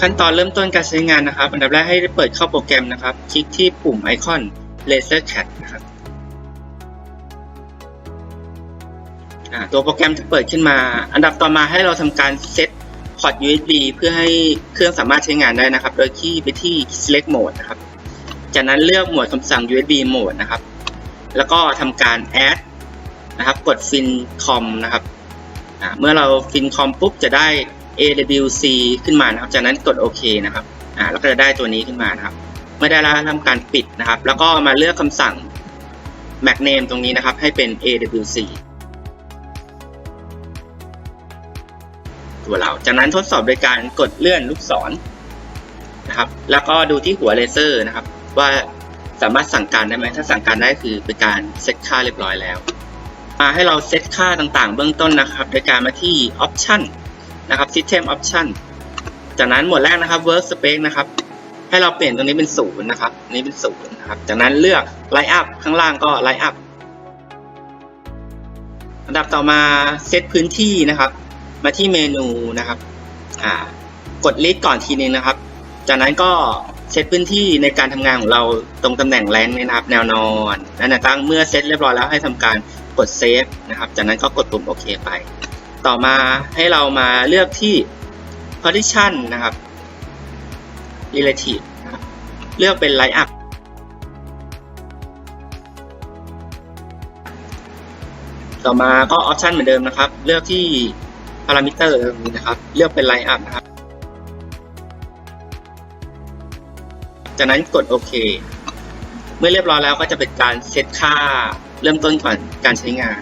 ขั้นตอนเริ่มต้นการใช้งานนะครับ อันดับแรกให้เปิดเข้าโปรแกรมนะครับ คลิกที่ปุ่มไอคอน Laser Cat นะครับตัวโปรแกรมจะเปิดขึ้นมา อันดับต่อมาให้เราทำการเซตพอร์ต USB เพื่อให้เครื่องสามารถใช้งานได้นะครับ โดยที่ไปที่ select mode นะครับ จากนั้นเลือกหมวดคำสั่ง USB mode นะครับ แล้วก็ทำการ add นะครับ กด fincom นะครับ เมื่อเรา fincom ปุ๊บจะได้ AWC ขึ้นมานะครับ จากนั้นกดโอเคนะครับอ่าแล้วก็จะได้ตัวนี้ขึ้นมานะครับ เมื่อได้แล้วทำการปิดนะครับ แล้วก็มาเลือกคำสั่ง Mac name ตรงนี้นะครับ ให้เป็น AWC ตัวเรา จากนั้นทดสอบโดยการกดเลื่อนลูกศรนะครับ แล้วก็ดูที่หัวเลเซอร์นะครับ ว่าสามารถสั่งการได้ไหมถ้าสั่งการได้คือเป็นการเซตค่าเรียบร้อยแล้วมาให้เราเซตค่าต่างๆ เบื้องต้นนะครับ โดยการมาที่ Option นะครับ System Option จากนั้นหมวดแรกนะครับ Workspace นะครับ ให้เราเปลี่ยนตรงนี้เป็นศูนย์นะครับนี้เป็นศูนย์นะครับ จากนั้นเลือก Light Up ข้างล่างก็ Light Up อันดับต่อมาเซตพื้นที่นะครับ มาที่เมนูนะครับอ่ากดลิสต์ก่อนทีนึงนะครับ จากนั้นก็เซตพื้นที่ในการทำงานของเราตรงตำแหน่งแรงเนี่ยนะครับ แนวนอนนั่นนะตั้งเมื่อเซตเรียบร้อยแล้วให้ทำการกดเซฟนะครับ จากนั้นก็กดปุ่มโอเคไป ต่อมาให้เรามาเลือกที่ partition นะครับ relative นะครับเลือกเป็น line up ต่อมาก็ option เหมือนเดิมนะครับ เลือกที่ parameter ตรงนี้นะครับ เลือกเป็น line up นะครับ จากนั้นกดโอเค เมื่อเรียบร้อยแล้วก็จะเป็นการเซตค่าเริ่มต้นก่อนการใช้งาน